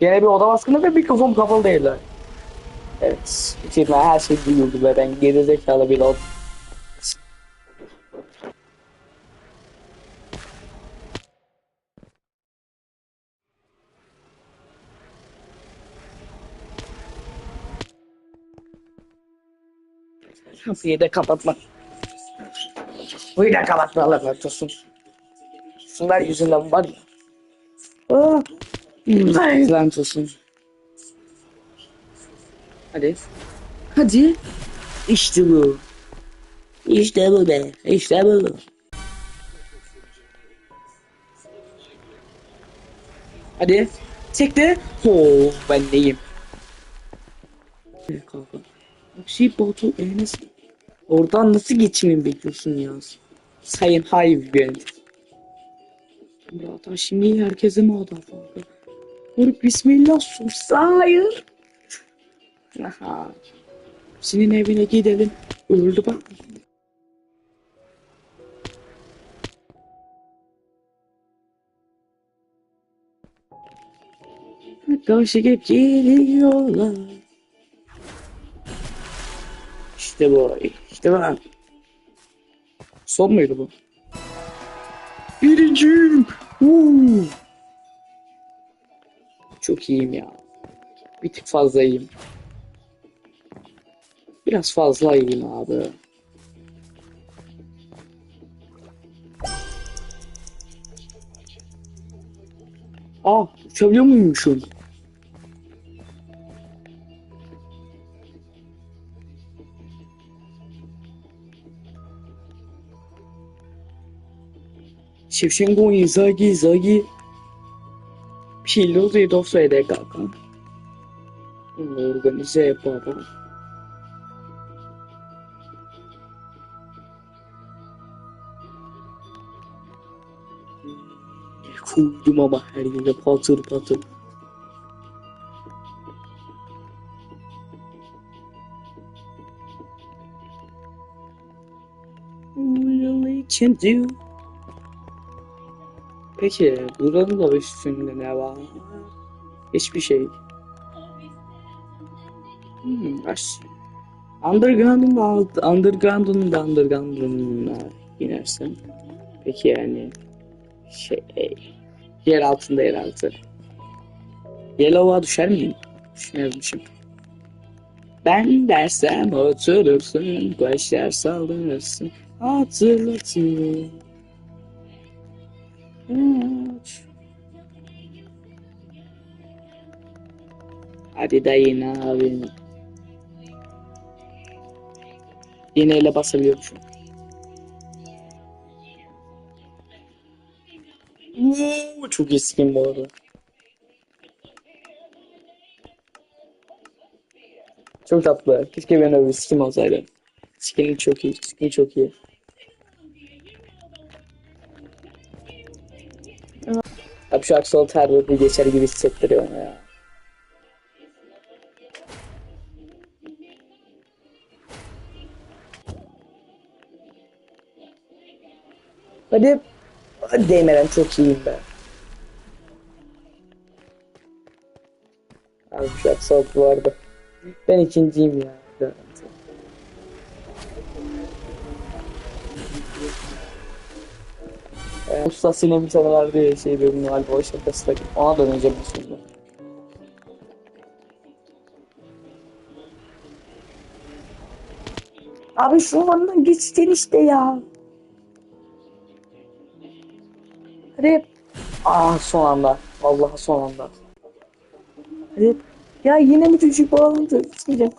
Gene bir oda baskını ve mikrofon kapalı değiller. Evet. Bitirme her şey duyuldu ve ben gerizekalı bir oldum. Kapıyı da kapatma. Kapıyı da kapatma Allah korksun. Şunlar yüzünden var ya. Ah. Ay lan olsun. Hadi. Hadi. İşte bu. İşte bu be. İşte bu. Hadi. Çekti. Oh ben neyim? Kanka. Şey botu Enes. Oradan nasıl geçmeyi bekliyorsun ya? Sayın Hayv geldi. Zaten şimdi herkese mi adam kanka? Vurup bismillah sus. Hayır. Aha. Senin evine gidelim. Öldü bak. Gelip geliyorlar. İşte bu. İşte bu. Son muydu bu? Birinciyim. Woo. Çok iyiyim ya. Bir tık fazla iyiyim. Biraz fazla iyiyim abi. Aa, uçabiliyor muymuşum? Shevchenko Inzaghi Zaghi Pilot do Fede kaka. Organize yapalım. Koydum ama her yere patır patır. Really can do. Peki buranın da üstünde ne var? Hiçbir şey. Hmm, aş. Underground'un da Underground'un da Underground'un inersen. Peki yani şey yer altında yer altı. Yellow'a düşer miyim? Düşünüyormuşum. Ben dersem oturursun, başlar saldırırsın, hatırlatın. Evet. Hadi dayın abi. Yine ele basabiliyormuşum. Oo, çok iyi skin bu arada. Çok tatlı. Keşke benim öyle bir skin olsaydı. Skin çok iyi. Skin çok iyi. Abi şu Axel Terror'ı geçer gibi hissettiriyor bana ya. Hadi. Hadi değmeden çok iyiyim ben. Abi şu Axel vardı. Ben ikinciyim ya. Ee, Usta tane vardı ya şey benim galiba o şakası da ona döneceğim şimdi. Abi şu andan geçtin işte ya. Hadi. Ah son anda. Vallahi son anda. Hadi. Ya yine mi çocuk bağlandı? Çıkacağım.